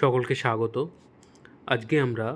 সকলকে স্বাগত। আজকে আমরা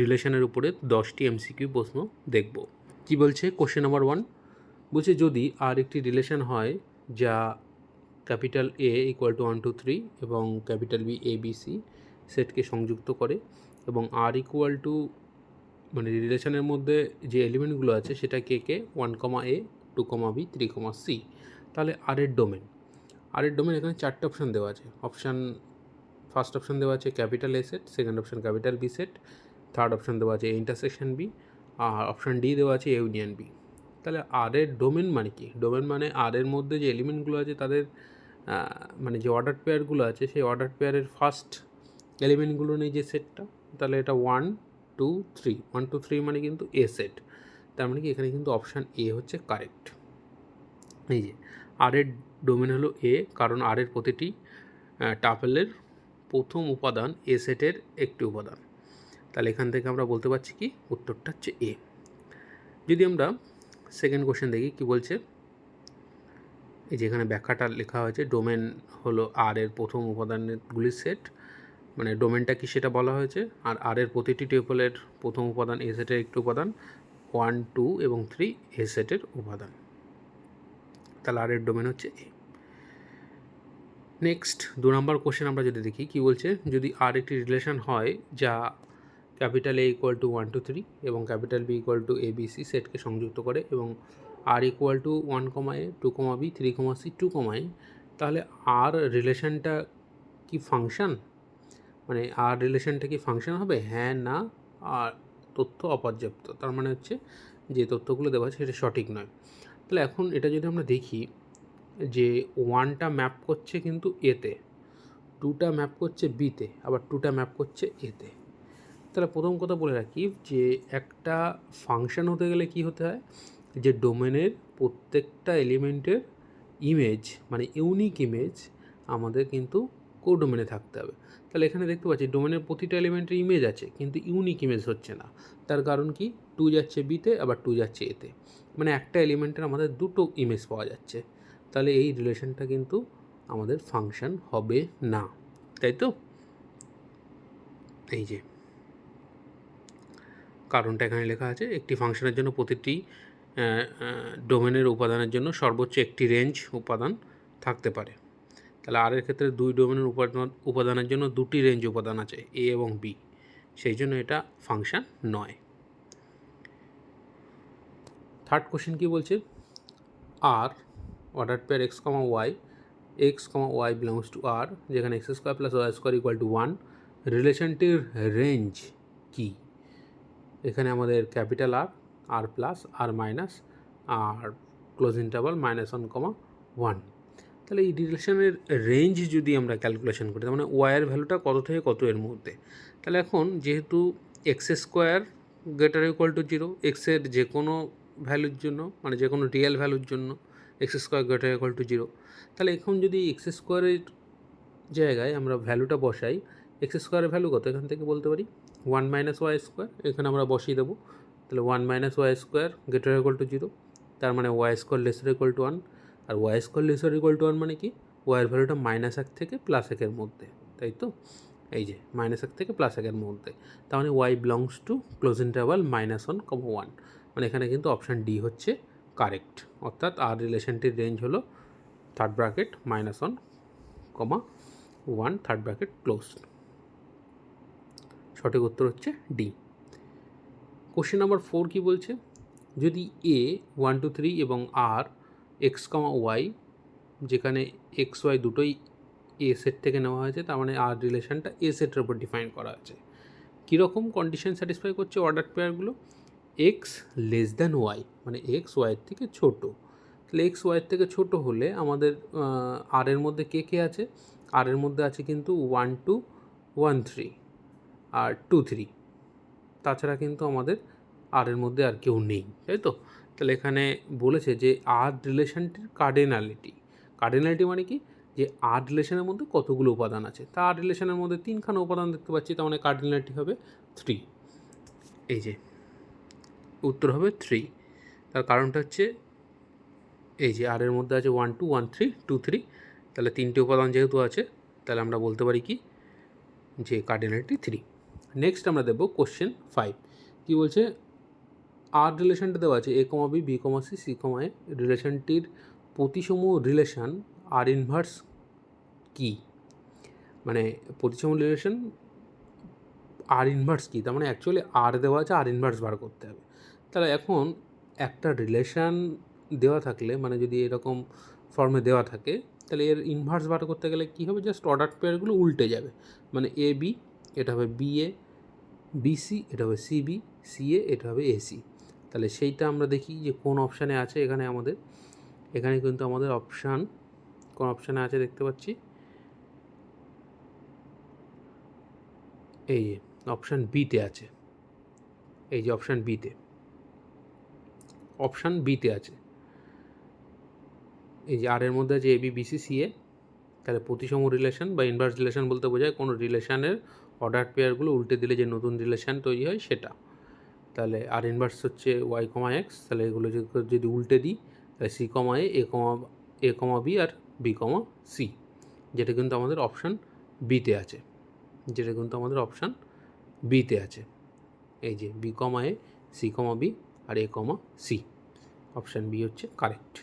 রিলেশনের উপরে দশটি এমসিকিউ প্রশ্ন দেখব। কি বলছে? কোশ্চেন নাম্বার ওয়ান বলছে, যদি আর একটি রিলেশন হয় যা capital A equal to one two three এবং capital B A B C সেটকে সংযুক্ত করে এবং আর ইকুয়াল টু মানে রিলেশনের মধ্যে যে এলিমেন্টগুলো আছে সেটা কে কে? One comma A two comma B three comma C তাহলে আর এর ডোমেন আর এর ডোমেন এখানে চারটে অপশান দেওয়া আছে। অপশান ফার্স্ট অপশান দেওয়া আছে capital A set second option capital B set third option দেওয়া আছে ইন্টারসেকশন বি আর অপশান ডি দেওয়া আছে ইউনিয়ন বি তাহলে আর এর ডোমেন মানে কি? ডোমেন মানে আর এর মধ্যে যে এলিমেন্টগুলো আছে তাদের মানে যে অর্ডার পেয়ারগুলো আছে, সেই অর্ডার পেয়ারের ফার্স্ট এলিমেন্টগুলো নেই যে সেটটা তাহলে এটা one two three one two three মানে কিন্তু এ সেট তার মানে কি? এখানে কিন্তু অপশান এ হচ্ছে কারেক্ট এই যে আর এর ডোমেন হলো এ কারণ আর এর প্রতিটি টাপেলের প্রথম উপাদান এ সেটের একটি উপাদান। তাহলে এখান থেকে আমরা বলতে পারছি কি? উত্তরটা হচ্ছে এ যদি আমরা সেকেন্ড কোশ্চেন দেখি, কি বলছে? এই যেখানে ব্যাখ্যাটা লেখা হয়েছে ডোমেন হলো আর এর প্রথম উপাদানগুলির সেট মানে ডোমেনটা কি সেটা বলা হয়েছে? আর আর এর প্রতিটি টেপলের প্রথম উপাদান এ সেটের একটি উপাদান ওয়ান টু এবং থ্রি এ সেটের উপাদান। তাহলে আর এর ডোমেন হচ্ছে এ নেক্সট দু নম্বর কোশ্চেন আমরা যদি দেখি, কি বলছে? যদি আর একটি রিলেশন হয়, যা capital A equal to one two three এবং capital B equal to A B C সেটকে সংযুক্ত করে এবং R equal to one comma A two comma B three comma C two comma তাহলে আর রিলেশনটা কি ফাংশন মানে আর রিলেশনটা কি ফাংশন হবে? হ্যাঁ না, আর তথ্য অপর্যাপ্ত। তার মানে হচ্ছে, যে তথ্যগুলো দেওয়া আছে, সেটা সঠিক নয়। তাহলে এখন এটা যদি আমরা দেখি যে ওয়ানটা ম্যাপ করছে কিন্তু এতে টুটা ম্যাপ করছে বিতে আবার টুটা ম্যাপ করছে এতে তাহলে প্রথম কথা বলে রাখি যে একটা ফাংশন হতে গেলে কি হতে হয়? যে ডোমেনের প্রত্যেকটা এলিমেন্টের ইমেজ মানে ইউনিক ইমেজ আমাদের কিন্তু কো ডোমেনে থাকতে হবে। তাহলে এখানে দেখতে পাচ্ছি ডোমেনের প্রতিটা এলিমেন্টের ইমেজ আছে, কিন্তু ইউনিক ইমেজ হচ্ছে না। তার কারণ কি? টু যাচ্ছে বিতে আবার টু যাচ্ছে এতে মানে একটা এলিমেন্টের আমাদের দুটো ইমেজ পাওয়া যাচ্ছে। তাহলে এই রিলেশনটা কিন্তু আমাদের ফাংশন হবে না, তাই তো? এই যে। কারণটা এখানে লেখা আছে, একটি ফাংশনের জন্য প্রতিটি ডোমেনের উপাদানের জন্য সর্বোচ্চ একটি রেঞ্জ উপাদান থাকতে পারে। তাহলে আর এর ক্ষেত্রে দুই ডোমেনের উপাদান, উপাদানের জন্য দুটি রেঞ্জ উপাদান আছে, এ এবং বি। সেই জন্য এটা ফাংশন নয়। থার্ড কোশ্চেন কি বলছে? R order pair X comma Y X comma Y belongs to R যেখানে X square plus Y square equal to one রিলেশনটির range কি? এখানে আমাদের capital R R plus R minus R close interval minus one comma one তাহলে এই রিলেশনের range যদি আমরা calculation করি মানে ওয়াইয়ের ভ্যালুটা কত থেকে কত এর মধ্যে? তাহলে এখন যেহেতু X square greater equal to zero এক্সের যে কোনো ভ্যালুর জন্য মানে যে কোনো রিয়েল ভ্যালুর জন্য X square greater equal to zero. তাহলে এখন যদি এক্স স্কোয়ারের জায়গায় আমরা ভ্যালুটা বসাই, এক্স স্কোয়ারের ভ্যালু কত? এখান থেকে বলতে পারি ওয়ান মাইনাস ওয়াই স্কোয়ার। এখানে আমরা বসিয়ে দেবো। তাহলে one minus Y square greater equal to zero. তার মানে Y square lesser equal to one. R Y square lesser equal to one মানে কি? ওয়াইয়ের ভ্যালুটা মাইনাস এক থেকে প্লাস একের মধ্যে। তাই তো? এই যে, মাইনাস এক থেকে প্লাস একের মধ্যে। তার মানে Y belongs to close interval minus one comma one. মানে এখানে কিন্তু অপশান ডি হচ্ছে কারেক্ট অর্থাৎ আর রিলেশনটির রেঞ্জ হলো third bracket minus one comma one third bracket close সঠিক উত্তর হচ্ছে ডি কোশ্চেন নাম্বার ফোর কী বলছে? যদি এ ওয়ান টু থ্রি এবং আর এক্স কমা ওয়াই যেখানে এক্স ওয়াই দুটোই এ সেট থেকে নেওয়া হয়েছে, তার মানে আর রিলেশনটা এ সেটের উপর ডিফাইন করা আছে। কীরকম কন্ডিশন স্যাটিসফাই করছে অর্ডার পেয়ারগুলো এক্স লেস দ্যান ওয়াই মানে এক্স ওয়াইয়ের থেকে ছোটো। তাহলে এক্স ওয়াইয়ের থেকে ছোট হলে আমাদের আর এর মধ্যে কে কে আছে? আর এর মধ্যে আছে কিন্তু ওয়ান টু ওয়ান থ্রি আর টু থ্রি তাছাড়া কিন্তু আমাদের আর এর মধ্যে আর কেউ নেই, তাই তো? তাহলে এখানে বলেছে যে আর রিলেশনটির কার্ডিনালিটি কার্ডিনালিটি মানে কি? যে আর রিলেশনের মধ্যে কতগুলো উপাদান আছে। তা আর রিলেশনের মধ্যে তিনখানা উপাদান দেখতে পাচ্ছি, তার মানে কার্ডিনালিটি হবে থ্রি এই যে। উত্তর হবে থ্রি তার কারণটা হচ্ছে এই যে আর এর মধ্যে আছে one two one three two three তাহলে তিনটে উপাদান যেহেতু আছে, তাহলে আমরা বলতে পারি কি? যে কার্ডিনালিটি থ্রি নেক্সট আমরা দেখব কোশ্চেন ফাইভ কী বলছে? আর রিলেশনটা দেওয়া আছে A comma B B comma C C comma A রিলেশনটির প্রতিসম রিলেশন আর ইনভার্স কী? মানে প্রতিসম রিলেশন আর ইনভার্স কী? তার মানে অ্যাকচুয়ালি আর দেওয়া আছে আর ইনভার্স বার করতে হবে। তাহলে এখন একটা রিলেশান দেওয়া থাকলে মানে যদি এরকম ফর্মে দেওয়া থাকে, তাহলে এর ইনভার্স বার করতে গেলে কী হবে? জাস্ট অর্ডার পেয়ারগুলো উল্টে যাবে। মানে এ বি এটা হবে বি এ বিসি এটা হবে সিবি সিএ এটা হবে এসি তাহলে সেইটা আমরা দেখি যে কোন অপশানে আছে এখানে আমাদের। এখানে কিন্তু আমাদের অপশান কোন অপশানে আছে দেখতে পাচ্ছি? এই যে অপশান বিতে আছে। এই যে অপশান বিতে অপশান বিতে আছে। এই যে আর এর মধ্যে আছে এবি বিসি সিএ তাহলে প্রতিসম রিলেশন বা ইনভার্স রিলেশন বলতে বোঝায় কোনো রিলেশনের অর্ডার পেয়ারগুলো উল্টে দিলে যে নতুন রিলেশন তৈরি হয় সেটা। তাহলে আর ইনভার্স হচ্ছে ওয়াই কমা এক্স তাহলে এগুলো যদি যদি উল্টে দিই, তাহলে c comma a a comma a comma b R B comma C যেটা কিন্তু আমাদের অপশান বিতে আছে। যেটা কিন্তু আমাদের অপশান বিতে আছে। এই যে b comma a c comma b R a comma c. Option b হচ্ছে কারেক্ট।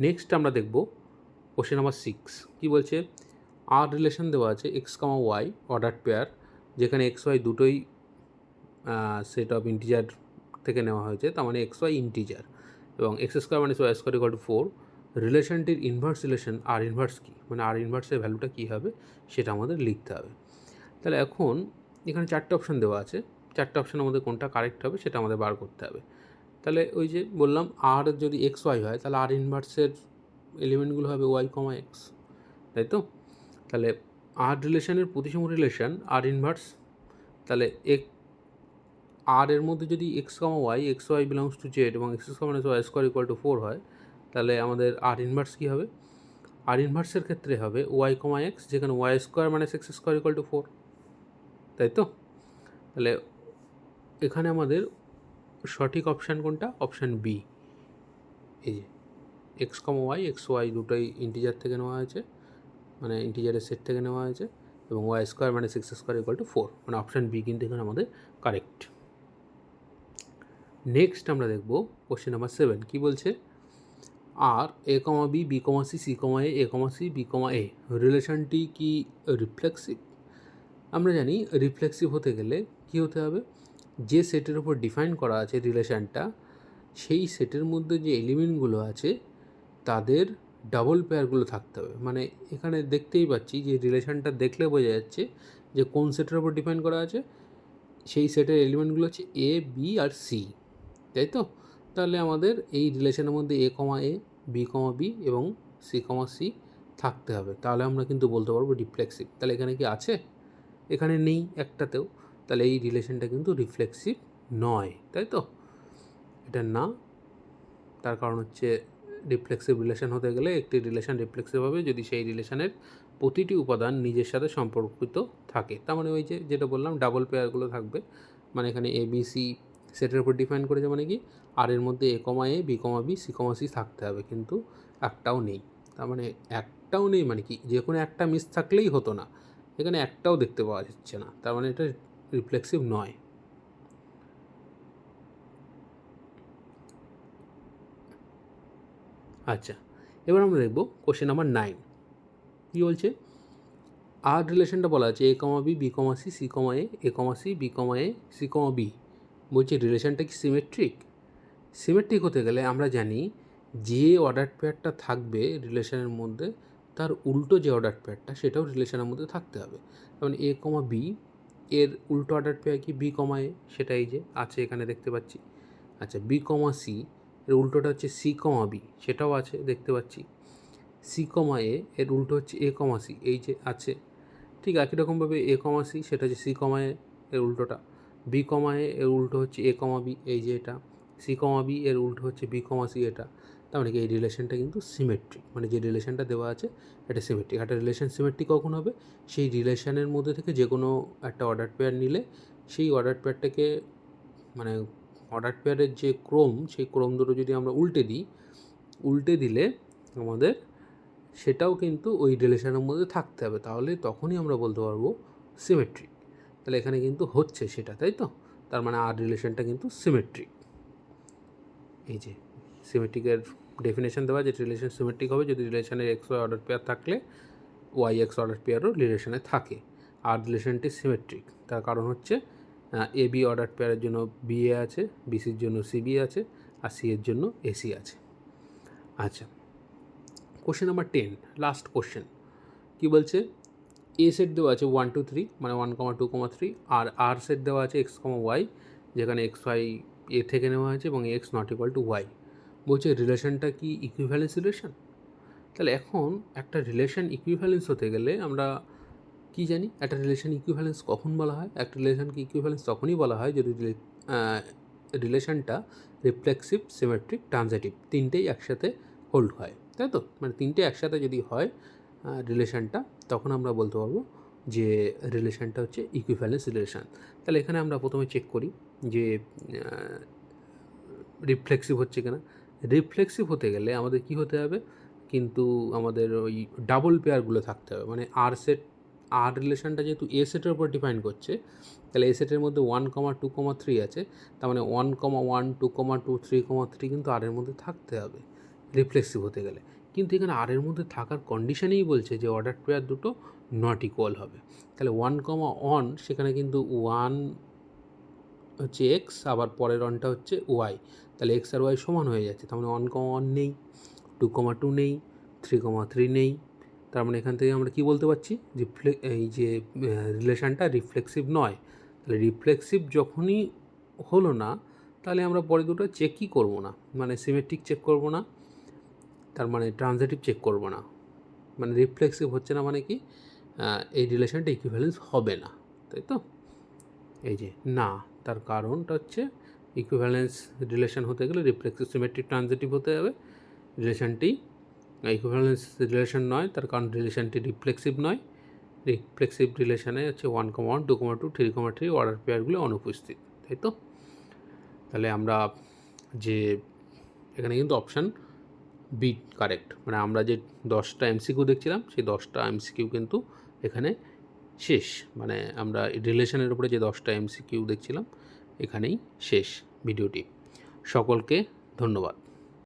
নেক্সট আমরা দেখব কোশ্চেন নাম্বার সিক্স। কী বলছে? আর রিলেশন দেওয়া আছে x comma y order pair, যেখানে এক্স ওয়াই দুটোই সেট অফ ইন্টিজার থেকে নেওয়া হয়েছে, তার মানে এক্স ওয়াই ইন্টিজার। এবং এক্স স্কোয়ার মানে y square equal to four, রিলেশনটির inverse relation, R inverse কী? মানে আর ইনভার্সের ভ্যালুটা কী হবে? সেটা আমাদের লিখতে হবে। তাহলে এখন এখানে চারটে অপশান দেওয়া আছে। চারটে অপশানের মধ্যে কোনটা কারেক্ট হবে সেটা আমাদের বার করতে হবে। তাহলে ওই যে বললাম আর যদি এক্স ওয়াই হয়, তাহলে আর ইনভার্সের এলিমেন্টগুলো হবে ওয়াই কমা এক্স তাই তো? তাহলে আর রিলেশনের প্রতিসম রিলেশন আর ইনভার্স তাহলে এক আর এর মধ্যে যদি x comma y x y belongs to z এবং x comma y square equal to four হয়, তাহলে আমাদের আর ইনভার্স কী হবে? আর ইনভার্সের ক্ষেত্রে হবে ওয়াই কমা এক্স যেখানে ওয়াই স্কোয়ার মানে x square equal to four তাই তো? তাহলে এখানে আমাদের সঠিক অপশান কোনটা? অপশান বি এই যে x comma y x y দুটোই ইন্টিজার থেকে নেওয়া হয়েছে মানে ইন্টিজারের সেট থেকে নেওয়া হয়েছে এবং ওয়াই স্কোয়ার মানে six square equal to four মানে অপশান বি কিন্তু এখানে আমাদের কারেক্ট নেক্সট আমরা দেখব কোশ্চেন নাম্বার সেভেন কী বলছে? R a comma b b comma c c comma a a comma c b comma a রিলেশনটি কি রিফ্লেক্সিভ আমরা জানি রিফ্লেক্সিভ হতে গেলে কী হতে হবে? যে সেটের উপর ডিফাইন করা আছে রিলেশানটা সেই সেটের মধ্যে যে এলিমেন্টগুলো আছে, তাদের ডাবল পেয়ারগুলো থাকতে হবে। মানে এখানে দেখতেই পাচ্ছি যে রিলেশানটা দেখলে বোঝা যাচ্ছে যে কোন সেটের উপর ডিফাইন করা আছে, সেই সেটের এলিমেন্টগুলো হচ্ছে এ বি আর সি তাই তো? তাহলে আমাদের এই রিলেশনের মধ্যে a comma a b comma b এবং সি কমা সি থাকতে হবে। তাহলে আমরা কিন্তু বলতে পারব রিফ্লেক্সিভ তাহলে এখানে কি আছে? এখানে নেই একটাতেও। তাহলে এই রিলেশনটা কিন্তু রিফ্লেক্সিভ নয়, তাই তো? এটা না, তার কারণ হচ্ছে রিফ্লেক্সিভ রিলেশন হতে গেলে একটি রিলেশন রিফ্লেক্সিভ হবে যদি সেই রিলেশনের প্রতিটি উপাদান নিজের সাথে সম্পর্কিত থাকে। তার মানে ওই যে, যেটা বললাম ডাবল পেয়ারগুলো থাকবে। মানে এখানে এ বি সি সেটের উপর ডিফাইন করেছে মানে কি? আর এর মধ্যে a comma a b comma b c comma c থাকতে হবে, কিন্তু একটাও নেই। তার মানে একটাও নেই মানে কি? যে কোনো একটা মিস থাকলেই হতো না। এখানে একটাও দেখতে পাওয়া যাচ্ছে না। তার মানে এটা রিফ্লেক্সিভ নয়। আচ্ছা এবার আমরা দেখব কোশ্চেন নাম্বার নাইন কী বলছে? আর রিলেশনটা বলা আছে a comma b b comma c c comma a a comma c b comma a c comma b বলছে রিলেশনটা কি সিমেট্রিক সিমেট্রিক হতে গেলে আমরা জানি যে অর্ডার পেয়ারটা থাকবে রিলেশনের মধ্যে, তার উল্টো যে অর্ডার পেয়ারটা সেটাও রিলেশনের মধ্যে থাকতে হবে। যেমন এ কমা বি এর উল্টো অর্ডার পেয়ার কি বি কমা এ? সেটা এই যে আছে এখানে দেখতে পাচ্ছি। আচ্ছা বি কমা সি এর উল্টোটা হচ্ছে সি কমা বি সেটাও আছে দেখতে পাচ্ছি। সি কমা এ এর উল্টো হচ্ছে এ কমা সি এই যে আছে। ঠিক একই রকমভাবে এ কমা সি সেটা হচ্ছে সি কমা এ এর উল্টোটা। বি কমা এ এর উল্টো হচ্ছে এ কমা বি এই যে এটা। সি কমা বি এর উল্টো হচ্ছে বি কমা সি এটা। তার কি এই রিলেশনটা কিন্তু সিমেট্রিক মানে যে রিলেশনটা দেওয়া আছে এটা সিমেট্রিক একটা রিলেশন সিমেট্রিক কখন হবে? সেই রিলেশনের মধ্যে থেকে যে কোনো একটা অর্ডার পেয়ার নিলে সেই অর্ডার পেয়ারটাকে মানে অর্ডার পেয়ারের যে ক্রম, সেই ক্রম দুটো যদি আমরা উল্টে দিই, উল্টে দিলে আমাদের সেটাও কিন্তু ওই রিলেশনের মধ্যে থাকতে হবে। তাহলে তখনই আমরা বলতে পারব সিমেট্রিক তাহলে এখানে কিন্তু হচ্ছে সেটা, তাই তো? তার মানে আর রিলেশনটা কিন্তু সিমেট্রিক এই যে সিমেট্রিকের ডেফিনেশন দেওয়া যে রিলেশন সিমেট্রিক হবে, যদি রিলেশনের এক্স ওয়াই অর্ডার পেয়ার থাকলে ওয়াই এক্স অর্ডার পেয়ারও রিলেশনে থাকে। আর রিলেশনটি সিমেট্রিক তার কারণ হচ্ছে এ বি অর্ডার পেয়ারের জন্য বি এ আছে বিসির জন্য সিবি আছে, আর সি এর জন্য এসি আছে। আচ্ছা question number ten last question কী বলছে? এ সেট দেওয়া আছে ওয়ান টু থ্রি মানে one comma two comma three আর আর সেট দেওয়া আছে এক্স কমা ওয়াই যেখানে এক্স ওয়াই এ থেকে নেওয়া হয়েছে এবং x not equal to y বলছে রিলেশনটা কি ইকুইভ্যালেন্স রিলেশন তাহলে এখন একটা রিলেশন ইকুইভ্যালেন্স হতে গেলে আমরা কি জানি? একটা রিলেশন ইকুইভ্যালেন্স কখন বলা হয়? একটা রিলেশনকে ইকুইভ্যালেন্স তখনই বলা হয় যদি রিলেশনটা রিফ্লেক্সিভ সিমেট্রিক ট্রানজেটিভ তিনটেই একসাথে হোল্ড হয়। তাই তো? মানে তিনটে একসাথে যদি হয় রিলেশনটা তখন আমরা বলতে পারব যে রিলেশনটা হচ্ছে ইকুইভ্যালেন্স রিলেশন তাহলে এখানে আমরা প্রথমে চেক করি যে রিফ্লেক্সিভ হচ্ছে কিনা। রিফ্লেক্সিভ হতে গেলে আমাদের কি হতে হবে? কিন্তু আমাদের ওই ডাবল পেয়ারগুলো থাকতে হবে। মানে আর সেট আর রিলেশনটা যেহেতু এ সেটের উপর ডিফাইন করছে, তাহলে এ সেটের মধ্যে one comma two comma three আছে। তার মানে one comma one two comma two three comma three কিন্তু আর এর মধ্যে থাকতে হবে রিফ্লেক্সিভ হতে গেলে। কিন্তু এখানে আর এর মধ্যে থাকার কন্ডিশনেই বলছে যে অর্ডার পেয়ার দুটো নট ইকুয়াল হবে। তাহলে ওয়ান কমা অন সেখানে কিন্তু ওয়ান হচ্ছে এক্স আবার পরের অনটা হচ্ছে ওয়াই তাহলে এক্স আর ওয়াই সমান হয়ে যাচ্ছে, তার মানে ওয়ান কমা ওয়ান নেই টু কমা টু নেই থ্রি কমা থ্রি নেই, তার মানে এখান থেকে আমরা কি বলতে পারছি? রিফ্লে এই যে রিলেশানটা রিফ্লেক্সিভ নয়, তাহলে রিফ্লেক্সিভ যখনই হলো না, তাহলে আমরা পরে দুটো চেকই করব না মানে সিমেট্রিক চেক করব না, তার মানে ট্রানজেটিভ চেক করব না মানে রিফ্লেক্সিভ হচ্ছে না মানে কি? এই রিলেশানটা ইকুইভ্যালেন্স হবে না, তাই তো? এই যে, না, তার কারণটা হচ্ছে ইকুইভ্যালেন্স রিলেশন হতে গেলে রিফ্লেক্সিভ সিমেট্রিক ট্রানজেটিভ হতে হবে। রিলেশনটি ইকুইভ্যালেন্স রিলেশন নয়, তার কারণ রিলেশনটি রিফ্লেক্সিভ নয়। রিফ্লেক্সিভ রিলেশনে হচ্ছে one comma one two comma two three comma three order পেয়ারগুলো অনুপস্থিত, তাই তো? তাহলে আমরা যে এখানে কিন্তু অপশান বি কারেক্ট মানে আমরা যে দশটা এমসিকিউ দেখছিলাম, সেই দশটা এমসিকিউ কিন্তু এখানে শেষ মানে আমরা রিলেশনের উপরে যে দশটা এমসিকিউ দেখছিলাম এখানেই শেষ ভিডিওটি। সকলকে ধন্যবাদ।